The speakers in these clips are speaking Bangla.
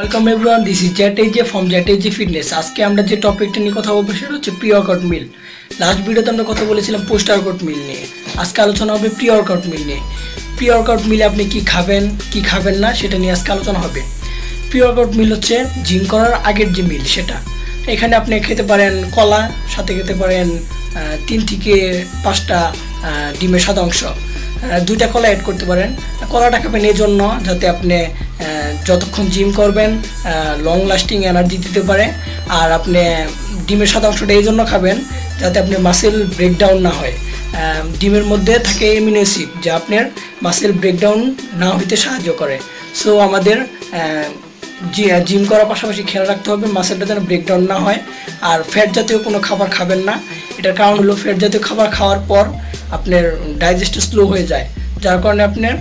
ওয়েলকাম এভরিওয়ান দিস ইজ জ্যাটেজে ফ্রম জ্যাটেজে ফিটনেস আজকে আমরা যে টপিকটা নিয়ে কথা বলব সেটা হচ্ছে প্রি ওয়ার্কআউট মিল লাস্ট ভিডিওতে আমরা কথা বলেছিলাম পোস্ট ওয়ার্কআউট মিল নিয়ে। আজকে আলোচনা হবে প্রি ওয়ার্কআউট মিল নিয়ে। প্রি ওয়ার্কআউট মিলে আপনি কি খাবেন কি খাবেন না, সেটা নিয়ে আজকে আলোচনা হবে। প্রি ওয়ার্কআউট মিল হচ্ছে জিম করার আগের যে মিল সেটা। এখানে আপনি খেতে পারেন কলা, সাথে খেতে পারেন তিন থেকে পাঁচটা ডিমের সাদা অংশ। দুইটা কলা অ্যাড করতে পারেন। কলাটা খাবেন এই জন্য যাতে আপনি যতক্ষণ জিম করবেন লং লাস্টিং এনার্জি দিতে পারে। আর আপনি ডিমের অংশটা এই জন্য খাবেন, যাতে আপনি মাসেল ব্রেকডাউন না হয়। ডিমের মধ্যে থাকে এমিনো অ্যাসিড যা আপনার মাসেল ব্রেকডাউন না হইতে সাহায্য করে। সো আমাদের জিম করার পাশাপাশি খেয়াল রাখতে হবে মাসেলটা যেন ব্রেকডাউন না হয়। আর ফ্যাট জাতীয় কোনো খাবার খাবেন না। এটার কারণ হলো ফ্যাট জাতীয় খাবার খাওয়ার পর আপনার ডাইজেস্ট স্লো হয়ে যায়। যার কারণে আপনার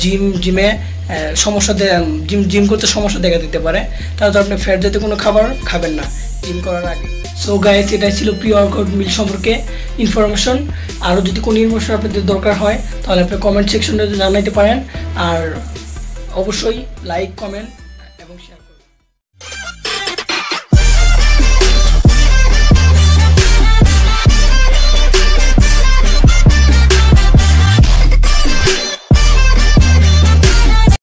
জিম জিমে সমস্যা জিম জিম করতে সমস্যা দেখা দিতে পারে। তাহলে তো আপনি ফ্যাট জাতীয় কোনো খাবার খাবেন না। জিম করার আগে। সো গাইস এটাই ছিল প্রি ওয়ার্কআউট মিল সম্পর্কে ইনফরমেশন আরও যদি কোনো ইনফরমেশন আপনাদের দরকার হয়, তাহলে আপনি কমেন্ট সেকশনে জানাইতে পারেন। আর অবশ্যই লাইক কমেন্ট